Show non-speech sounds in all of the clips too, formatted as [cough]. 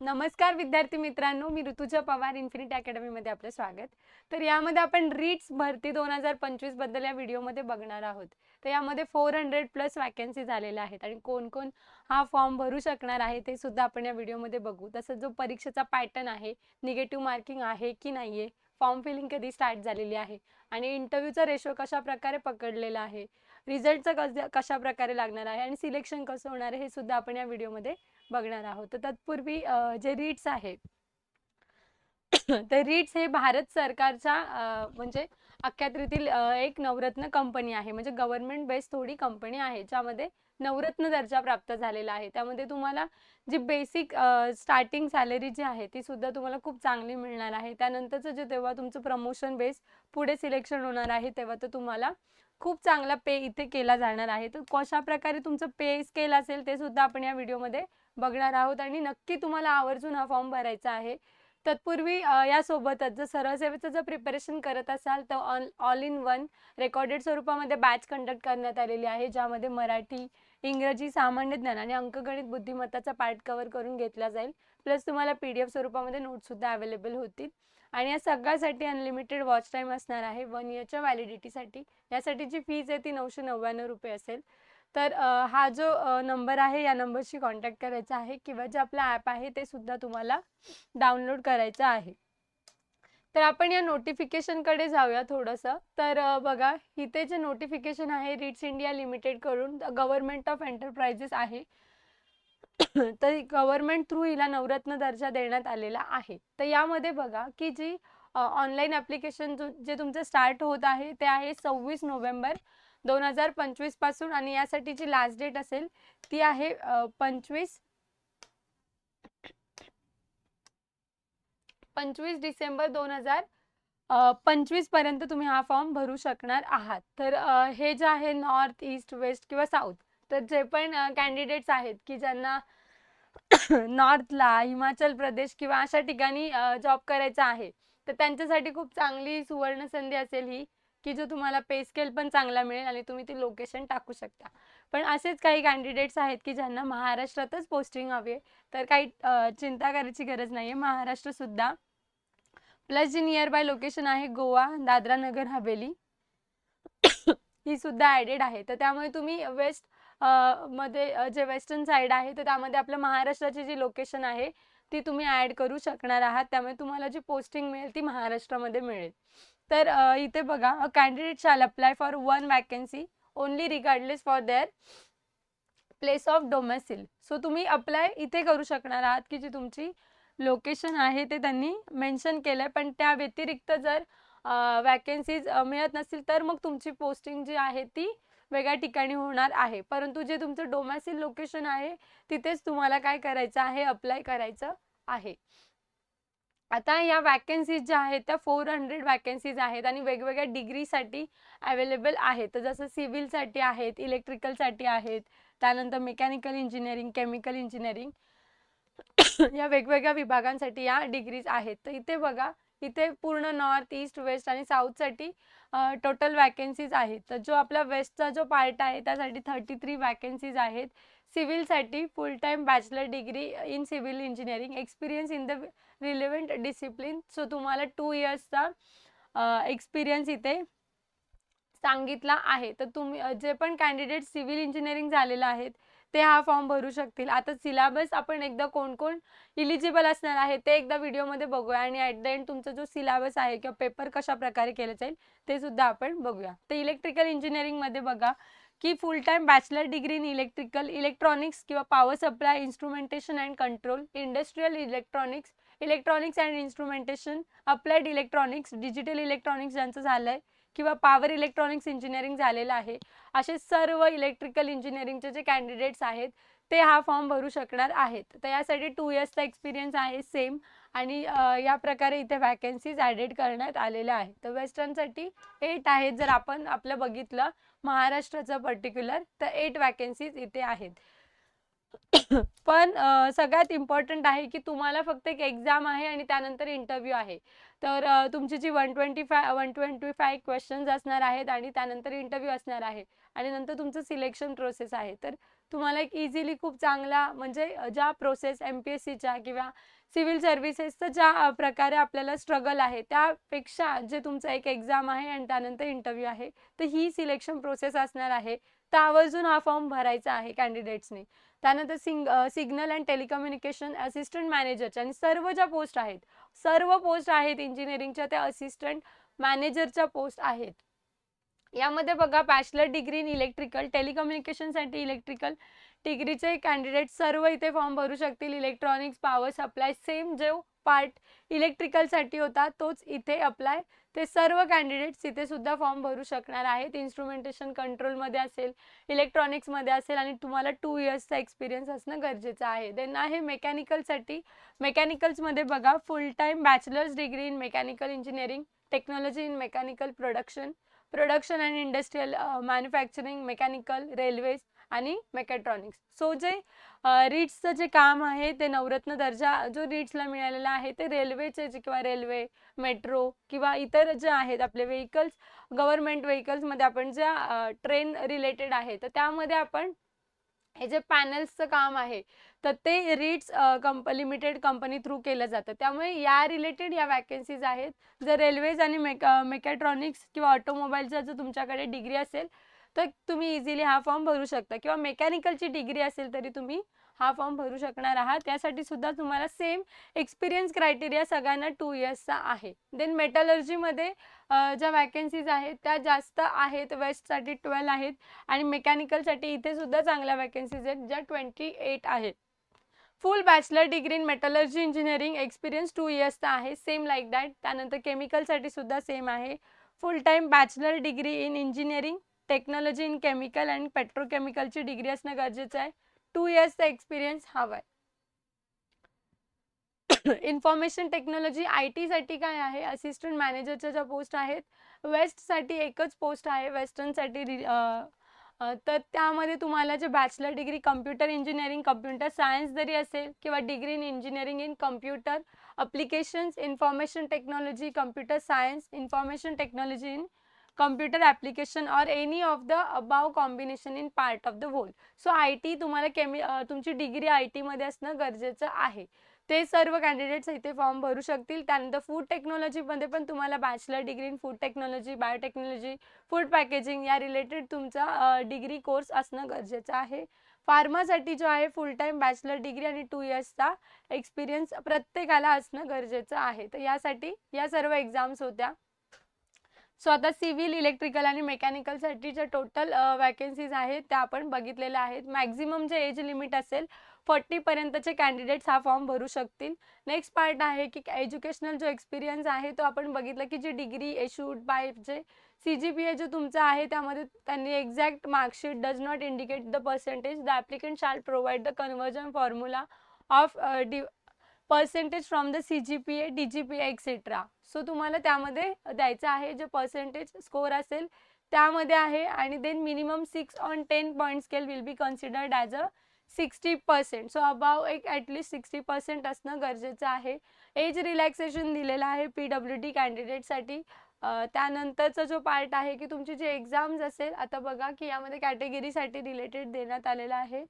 नमस्कार विद्यार्थी मित्रांनो मी ऋतुजा पवार इन्फिनिटी अकॅडमीमध्ये आपलं स्वागत. तर यामध्ये आपण रीट्स भरती दोन हजार पंचवीसबद्दल या व्हिडिओमध्ये बघणार आहोत. तर यामध्ये फोर हंड्रेड प्लस वॅकन्सी झालेल्या आहेत आणि कोण कोण हा फॉर्म भरू शकणार आहे ते सुद्धा आपण या व्हिडिओमध्ये बघू. तसंच जो परीक्षेचा पॅटर्न आहे निगेटिव्ह मार्किंग आहे की नाही आहे फॉर्म फिलिंग कधी स्टार्ट झालेली आहे आणि इंटरव्ह्यूचा रेशो कशा प्रकारे पकडलेला आहे रिझल्टचं कस कशा प्रकारे लागणार आहे आणि सिलेक्शन कसं होणार आहे हे सुद्धा आपण या व्हिडिओमध्ये बघणार आहोत. तर तत्पूर्वी जे रीट्स आहे तर रीट्स हे भारत सरकारच्या म्हणजे अख्यात्रीतील एक नवरत्न कंपनी आहे. म्हणजे गव्हर्नमेंट बेस्ड थोडी कंपनी आहे ज्यामध्ये नवरत्न दर्जा प्राप्त झालेला आहे. त्यामध्ये तुम्हाला जी बेसिक स्टार्टिंग सॅलरी जी आहे ती सुद्धा तुम्हाला खूप चांगली मिळणार आहे. त्यानंतरचं जे तेव्हा तुमचं प्रमोशन बेस पुढे सिलेक्शन होणार आहे तेव्हा तर तुम्हाला खूप चांगला पे इथे केला जाणार आहे. तर कशा प्रकारे तुमचं पे स्केल असेल ते सुद्धा आपण या व्हिडिओमध्ये बघणार आहोत. आणि नक्की तुम्हाला आवर्जून हा फॉर्म भरायचा आहे. तत्पूर्वी यासोबतच जर सरळ सेवेचं जर प्रिपरेशन करत असाल तर all all in one recorded स्वरूपामध्ये बॅच कंडक्ट करण्यात आलेली आहे ज्यामध्ये मराठी इंग्रजी सामान्य ज्ञान आणि अंकगणित बुद्धिमत्ताचा पार्ट कव्हर करून घेतला जाईल. प्लस तुम्हाला पी डी एफ स्वरूपामध्ये नोट्ससुद्धा अवेलेबल होतील. आणि या सगळ्यासाठी अनलिमिटेड वॉच टाईम असणार आहे. वन इयरच्या व्हॅलिडिटीसाठी यासाठीची फीज आहे ती नऊशे नव्याण्णव रुपये असेल. तर हा जो नंबर आहे या नंबरशी कॉन्टॅक्ट करायचा आहे किंवा जे आपलं ॲप आहे ते सुद्धा तुम्हाला डाउनलोड करायचं आहे. तर आपण या नोटिफिकेशनकडे जाऊया थोडंसं. तर बघा इथे जे नोटिफिकेशन आहे रिट्स इंडिया लिमिटेडकडून गव्हर्नमेंट ऑफ एंटरप्राइजेस आहे. [clears throat] तर गव्हर्नमेंट थ्रू हिला नवरत्न दर्जा देण्यात आलेला आहे. तर यामध्ये बघा की जी ऑनलाईन ॲप्लिकेशन जे तुमचं स्टार्ट होत आहे ते आहे सव्वीस नोव्हेंबर दोन हजार पंचवीसपासून आणि यासाठी जी लास्ट डेट असेल ती आहे पंचवीस पंचवीस डिसेंबर दोन हजार पंचवीसपर्यंत तुम्ही हा फॉर्म भरू शकणार आहात. तर हे जे आहे नॉर्थ ईस्ट वेस्ट किंवा साऊथ तर जे पण कॅन्डिडेट्स आहेत की ज्यांना [coughs] नॉर्थला हिमाचल प्रदेश किंवा अशा ठिकाणी जॉब करायचा आहे तर त्यांच्यासाठी खूप चांगली सुवर्ण संधी असेल ही. की जो तुम्हाला पे स्केल पण चांगला मिळेल आणि तुम्ही ती लोकेशन टाकू शकता. पण असेच काही कॅन्डिडेट्स आहेत की ज्यांना महाराष्ट्रातच पोस्टिंग हवी आहे. तर काही चिंता करायची गरज नाही आहे महाराष्ट्रसुद्धा प्लस जी नियर बाय लोकेशन आहे गोवा दादरा नगर हवेली ही सुद्धा ॲडेड आहे. तर त्यामुळे तुम्ही वेस्टमध्ये जे वेस्टर्न साईड आहे तर त्यामध्ये आपलं महाराष्ट्राची जी लोकेशन आहे ती तुम्ही ॲड करू शकणार आहात. त्यामुळे तुम्हाला जी पोस्टिंग मिळेल ती महाराष्ट्रामध्ये मिळेल. तर इथे बघा a candidate shall apply for one vacancy only regardless for their place of domicile so तुम्ही अप्लाय इथे करू शकणार आहात की जी तुमची लोकेशन आहे ते त्यांनी मेन्शन केलं आहे पण त्या व्यतिरिक्त जर वॅकन्सीज मिळत नसतील तर मग तुमची पोस्टिंग जी आहे ती वेगळ्या ठिकाणी होणार आहे. परंतु जे तुमचं डोमॅसिल लोकेशन आहे तिथेच तुम्हाला काय करायचं आहे अप्लाय करायचं आहे. आता या वॅकन्सीज ज्या आहेत त्या फोर हंड्रेड वॅकन्सीज आहेत आणि वेगवेगळ्या डिग्रीसाठी अवेलेबल आहेत. तर जसं सिव्हिलसाठी आहेत इलेक्ट्रिकलसाठी आहेत त्यानंतर मेकॅनिकल इंजिनिअरिंग केमिकल इंजिनिअरिंग या वेगवेगळ्या विभागांसाठी या डिग्रीज आहेत. तर इथे बघा इथे पूर्ण नॉर्थ ईस्ट वेस्ट आणि साऊथसाठी टोटल वॅकन्सीज आहेत. तर जो आपला वेस्टचा जो पार्ट आहे त्यासाठी थर्टी थ्री वॅकन्सीज आहेत. सिव्हिलसाठी full time bachelor degree in civil engineering experience in the relevant discipline so तुम्हाला टू इयर्सचा एक्सपिरियन्स इथे सांगितला आहे. तर तुम्ही जे पण कॅन्डिडेट सिव्हिल इंजिनिअरिंग झालेलं आहेत ते हा फॉर्म भरू शकतील. आता सिलेबस आपण एकदा कोण कोण इलिजिबल असणार आहे ते एकदा व्हिडिओमध्ये बघूया. आणि ॲट द एंड तुमचा जो सिलेबस आहे किंवा पेपर कशा प्रकारे केलं जाईल ते सुद्धा आपण बघूया. तर इलेक्ट्रिकल इंजिनिअरिंगमध्ये बघा. की full time bachelor degree in electrical electronics किंवा power supply instrumentation and control industrial electronics electronics and instrumentation applied electronics digital electronics ज्यांचं झालं आहे किंवा पॉवर इलेक्ट्रॉनिक्स इंजिनिअरिंग झालेलं आहे. असे सर्व इलेक्ट्रिकल इंजिनिअरिंगचे जे कॅन्डिडेट्स आहेत ते हा फॉर्म भरू शकणार आहेत. तर यासाठी टू इयर्सचा एक्सपिरियन्स आहे सेम आणि या प्रकारे इथे वॅकन्सीज ॲडेड करण्यात आलेल्या आहेत. तर वेस्टर्नसाठी एट आहेत जर आपण आपलं बघितलं महाराष्ट्राचं पर्टिक्युलर तर एट वॅकन्सीज इथे आहेत. पण सगळ्यात इम्पॉर्टंट आहे की तुम्हाला फक्त एक एक्झाम आहे आणि त्यानंतर इंटरव्ह्यू आहे. तर तुमची जी one twenty five one twenty five questions असणार आहेत आणि त्यानंतर इंटरव्ह्यू असणार आहे. आणि नंतर तुमचं सिलेक्शन प्रोसेस आहे. तर तुम्हाला एक इझिली खूप चांगला म्हणजे ज्या प्रोसेस एम पी एस सीच्या किंवा सिव्हिल सर्व्हिसेसचं ज्या प्रकारे आपल्याला स्ट्रगल आहे त्यापेक्षा जे तुमचं एक एक्झाम आहे आणि त्यानंतर इंटरव्ह्यू आहे तर ही सिलेक्शन प्रोसेस असणार आहे. तर आवर्जून हा फॉर्म भरायचा आहे कॅन्डिडेट्सनी त्यानंतर सिंग सिग्नल अँड टेलिकम्युनिकेशन असिस्टंट मॅनेजरच्या आणि सर्व ज्या पोस्ट आहेत सर्व पोस्ट आहेत इंजिनिअरिंगच्या त्या असिस्टंट मॅनेजरच्या पोस्ट आहेत. यामध्ये बघा बॅचलर डिग्री इन इलेक्ट्रिकल टेलिकम्युनिकेशनसाठी इलेक्ट्रिकल डिग्रीचे कॅन्डिडेट सर्व इथे फॉर्म भरू शकतील. इलेक्ट्रॉनिक्स पॉवर सप्लाय सेम जो पार्ट इलेक्ट्रिकलसाठी होता तोच इथे अप्लाय ते सर्व कॅन्डिडेट्स इथे सुद्धा फॉर्म भरू शकणार आहेत. इन्स्ट्रुमेंटेशन कंट्रोलमध्ये असेल इलेक्ट्रॉनिक्समध्ये असेल आणि तुम्हाला टू इयर्सचा एक्सपिरियन्स असणं गरजेचं आहे. देन आहे मेकॅनिकलसाठी मेकॅनिकल्समध्ये बघा full time bachelors degree in mechanical engineering technology in mechanical production production and industrial manufacturing mechanical railways आणि मेकॅट्रॉनिक्स सो जे uh, रीट्सचं जे काम आहे ते नवरत्न दर्जा जो रीट्सला मिळालेला आहे ते रेल्वेचे जे किंवा रेल्वे मेट्रो किंवा इतर जे आहेत आपले व्हेकल्स गव्हर्नमेंट व्हेकल्समध्ये आपण ज्या uh, ट्रेन रिलेटेड आहे तर त्यामध्ये आपण हे जे पॅनल्सचं काम आहे तर ते रीट्स कंप लिमिटेड कंपनी थ्रू केलं जातं. त्यामुळे या रिलेटेड या वॅकन्सीज आहेत. जर रेल्वेज आणि मेका मेकॅट्रॉनिक्स किंवा ऑटोमोबाईलचा जर तुमच्याकडे डिग्री असेल तर तुम्ही इझिली हा फॉर्म भरू शकता. किंवा मेकॅनिकलची डिग्री असेल तरी तुम्ही हा फॉर्म भरू शकणार आहात. त्यासाठी सुद्धा तुम्हाला सेम एक्सपिरियन्स क्रायटेरिया सगळ्यांना टू इयर्सचा आहे. देन मेटलर्जीमध्ये ज्या वॅकन्सीज आहेत त्या जास्त आहेत वेस्टसाठी ट्वेल्व आहेत आणि मेकॅनिकलसाठी इथे सुद्धा चांगल्या वॅकन्सीज आहेत ज्या ट्वेंटी एट आहेत full bachelor degree in metallurgy engineering experience two इयर्सचा आहे सेम लाईक दॅट त्यानंतर केमिकलसाठी सुद्धा सेम आहे. Full time bachelor degree in engineering technology in chemical and पेट्रोकेमिकलची degree असणं गरजेचं आहे. टू इयर्सचा एक्सपिरियन्स हवा आहे इन्फॉर्मेशन टेक्नॉलॉजी आय टीसाठी काय आहे? असिस्टंट मॅनेजरच्या ज्या पोस्ट आहेत वेस्टसाठी एकच पोस्ट आहे वेस्टर्नसाठी रि तर त्यामध्ये तुम्हाला जे bachelor degree computer engineering computer science जरी असेल किंवा degree in engineering in computer applications information technology computer science information technology in computer application or any of the above combination in part of the whole so I T तुम्हाला केमी तुमची degree I टीमध्ये असणं गरजेचं आहे. ते सर्व candidates इथे फॉर्म भरू शकतील. त्यानंतर फूड टेक्नॉलॉजीमध्ये पण तुम्हाला bachelor degree in food technology biotechnology food packaging या रिलेटेड तुमचा डिग्री कोर्स असणं गरजेचं आहे. फार्मासाठी जो आहे फुल टाईम बॅचलर डिग्री आणि टू इयर्सचा एक्सपिरियन्स प्रत्येकाला असणं गरजेचं आहे. तर यासाठी या सर्व एक्झाम्स होत्या. सो आता सिव्हिल इलेक्ट्रिकल आणि मेकॅनिकलसाठीच्या टोटल वॅकन्सीज आहेत त्या आपण बघितलेल्या आहेत. मॅक्झिमम जे एज लिमिट असेल फोर्टीपर्यंतचे कॅन्डिडेट्स हा फॉर्म भरू शकतील. नेक्स्ट पार्ट आहे की एज्युकेशनल जो एक्सपिरियन्स आहे तो आपण बघितलं की जी डिग्री इशूड बाय जे सी जी पी ए जो तुमचा आहे त्यामध्ये त्यांनी exact marksheet does not indicate the percentage the applicant shall provide the conversion formula of the percentage from the C G P A the G P A etcetera so तुम्हाला त्यामध्ये द्यायचं आहे जे पर्सेंटेज स्कोअर असेल त्यामध्ये आहे आणि then minimum six on ten point scale will be considered as a sixty percent so above एक ॲटलिस्ट सिक्स्टी पर्सेंट असणं गरजेचं आहे. एज रिलॅक्सेशन दिलेलं आहे पी डब्ल्यू डी कॅन्डिडेटसाठी त्यानंतरचा जो पार्ट आहे की तुमची जे एक्झाम्स असेल आता बघा की यामध्ये कॅटेगरीसाठी रिलेटेड देण्यात आलेलं आहे.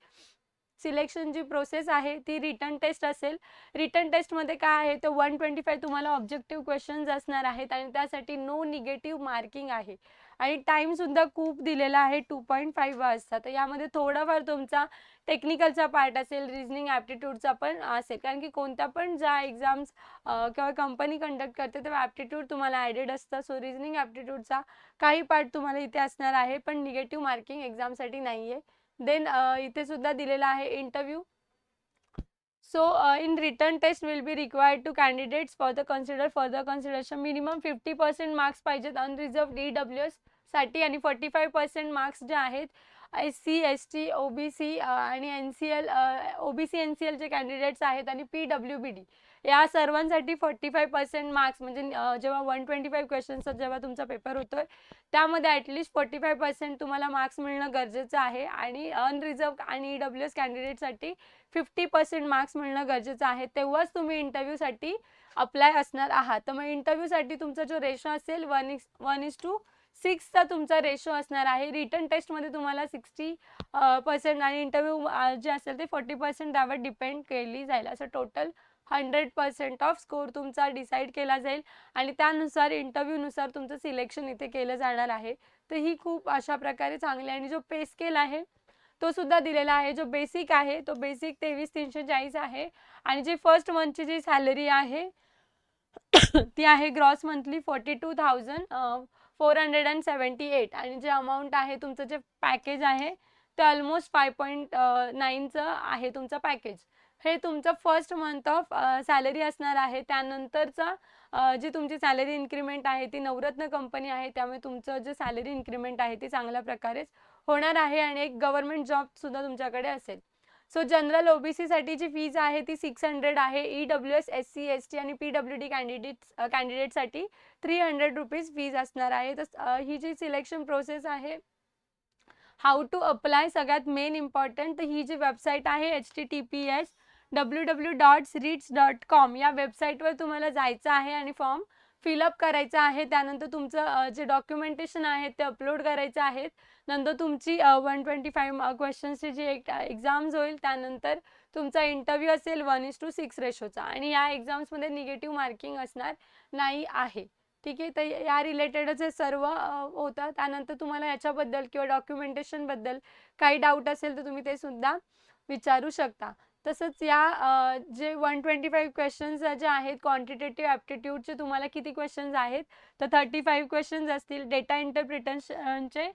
सिलेक्शन जी प्रोसेस आहे ती रिटर्न टेस्ट असेल. रिटर्न टेस्टमध्ये काय आहे तर वन ट्वेंटी फाय तुम्हाला ऑब्जेक्टिव्ह क्वेश्चन्स असणार आहेत आणि त्यासाठी नो निगेटिव्ह मार्किंग आहे. आणि टाईमसुद्धा खूप दिलेला आहे टू पॉईंट फाईव्ह वाजता. तर यामध्ये थोडाफार तुमचा टेक्निकलचा पार्ट असेल रिजनिंग ॲप्टिट्यूडचा पण असेल. कारण की कोणत्या पण ज्या एक्झाम्स किंवा कंपनी कंडक्ट करते तेव्हा ॲप्टिट्यूड तुम्हाला ॲडेड असतं. सो रिजनिंग ॲप्टिट्यूडचा काही पार्ट तुम्हाला इथे असणार आहे पण निगेटिव्ह मार्किंग एक्झामसाठी नाही आहे देन इथे सुद्धा दिलेला आहे interview so in written test will be required to candidates for the consider further consideration minimum fifty percent marks पाहिजेत. अनरिझर्व डी डब्ल्यू एससाठी आणि फोर्टी फाईव्ह पर्सेंट मार्क्स जे आहेत S C S T O B C आणि N C L O B C N C एलचे candidates आहेत आणि P W बी D. या सर्वांसाठी फोर्टी फाईव्ह पर्सेंट मार्क्स म्हणजे जेव्हा वन ट्वेंटी फाईव्ह क्वेश्चनचा जेव्हा तुमचा पेपर होतोय त्यामध्ये at least forty five percent तुम्हाला मार्क्स मिळणं गरजेचं आहे आणि अनरिझर्व आणि ई डब्ल्यू एस कॅन्डिडेटसाठी फिफ्टी पर्सेंट मार्क्स मिळणं गरजेचं आहे. तेव्हाच तुम्ही इंटरव्ह्यूसाठी अप्लाय असणार आहात. तर मग इंटरव्ह्यूसाठी तुमचा जो रेशो असेल one is one is to सिक्सचा तुमचा रेशो असणार आहे. रिटर्न टेस्टमध्ये तुम्हाला सिक्स्टी पर्सेंट आणि इंटरव्ह्यू जे असेल ते फोर्टी पर्सेंट त्यावर डिपेंड केली जाईल. असं total hundred percent of score तुमचा डिसाईड केला जाईल. आणि त्यानुसार इंटरव्ह्यूनुसार तुमचं सिलेक्शन इथे केलं जाणार आहे. तर ही खूप अशा प्रकारे चांगली आणि जो पे स्केल आहे तो सुद्धा दिलेला आहे. जो बेसिक आहे तो बेसिक तेवीस तीनशे चाळीस आहे. आणि जी फर्स्ट मंथची जी सॅलरी आहे ती आहे gross monthly forty two thousand four hundred and seventy eight आणि जे अमाऊंट आहे तुमचं जे पॅकेज आहे ते ऑलमोस्ट फाय पॉईंट नाईनचं आहे तुमचं पॅकेज. हे तुमचं फर्स्ट मंथ ऑफ सॅलरी असणार आहे. त्यानंतरचा जी तुमची सॅलरी इन्क्रीमेंट आहे ती नवरत्न कंपनी आहे त्यामुळे तुमचं जे सॅलरी इन्क्रीमेंट आहे ती चांगल्या प्रकारेच होणार आहे आणि एक गव्हर्मेंट जॉबसुद्धा तुमच्याकडे असेल. सो जनरल ओबीसीसाठी जी फीज आहे ती सिक्स हंड्रेड आहे. E W S S C S T आणि पी डब्ल्यू डी कॅन्डिडेट्स कॅन्डिडेटसाठी थ्री हंड्रेड रुपीज फीज असणार आहे. तर ही जी सिलेक्शन प्रोसेस आहे हाऊ टू अप्लाय सगळ्यात मेन इम्पॉर्टंट तर ही जी वेबसाईट आहे H T T P S W W dot RITES dot com या वेबसाईटवर तुम्हाला जायचं आहे आणि फॉर्म फिलअप करायचं आहे. त्यानंतर तुमचं जे डॉक्युमेंटेशन आहे ते अपलोड करायचं आहे. नंतर तुमची वन ट्वेंटी फाईव्ह क्वेश्चन्सची जी एक एक्झाम्स होईल. त्यानंतर तुमचा इंटरव्ह्यू असेल वन इज टू सिक्स रेशोचा आणि या एक्झाम्समध्ये निगेटिव्ह मार्किंग असणार नाही आहे. ठीक आहे? तर या रिलेटेडच हे सर्व होतं त्यानंतर तुम्हाला याच्याबद्दल किंवा डॉक्युमेंटेशनबद्दल काही डाऊट असेल तर तुम्ही ते सुद्धा विचारू शकता. तसंच या जे वन ट्वेंटी फाईव्ह क्वेश्चन्स जे आहेत क्वांटिटेटिव्ह ॲप्टिट्यूडचे तुम्हाला किती क्वेश्चन्स आहेत? तर थर्टी फाईव्ह क्वेश्चन्स असतील डेटा इंटरप्रिटेशनचे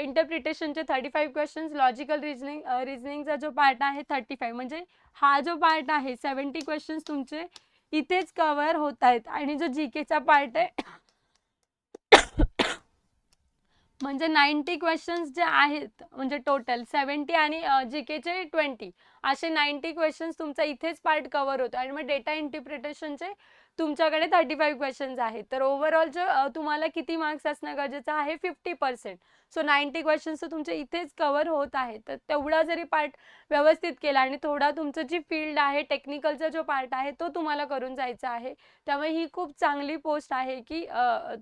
इंटरप्रिटेशनचे thirty five questions logical reasoning रिजनिंगचा जो पार्ट आहे थर्टी फाईव्ह म्हणजे हा जो पार्ट आहे सेवन्टी क्वेश्चन्स तुमचे इथेच कवर होत आहेत. आणि जो जी केचा पार्ट आहे म्हणजे नाईन्टी क्वेश्चन्स जे आहेत म्हणजे टोटल सेवन्टी आणि जी केचे ट्वेंटी असे नाईन्टी क्वेश्चन्स तुमचा इथेच पार्ट कव्हर होतो आणि मग डेटा इंटरप्रिटेशनचे तुमच्याकडे थर्टी फाईव्ह क्वेश्चन्स आहेत. तर ओव्हरऑल जे तुम्हाला किती मार्क्स असणं गरजेचं आहे? Fifty percent. So ninety questions तर तुमचे इथेच कव्हर होत आहेत. तर तेवढा जरी पार्ट व्यवस्थित केला आणि थोडा तुमचं जी फील्ड आहे टेक्निकलचा जो पार्ट आहे तो तुम्हाला करून जायचा आहे. त्यामुळे ही खूप चांगली पोस्ट आहे की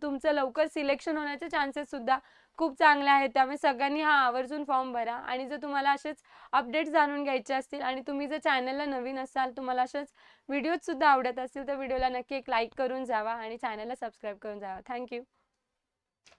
तुमचं लवकर सिलेक्शन होण्याचे चान्सेससुद्धा खूप चांगल्या आहेत. त्यामुळे सगळ्यांनी हा आवर्जून फॉर्म भरा आणि जर तुम्हाला असेच अपडेट्स जाणून घ्यायचे असतील आणि तुम्ही जर चॅनलला नवीन असाल तुम्हाला असेच व्हिडिओजसुद्धा आवडत असतील तर व्हिडिओला नक्की एक लाईक करून जावा आणि चॅनलला सबस्क्राईब करून जावा. थँक्यू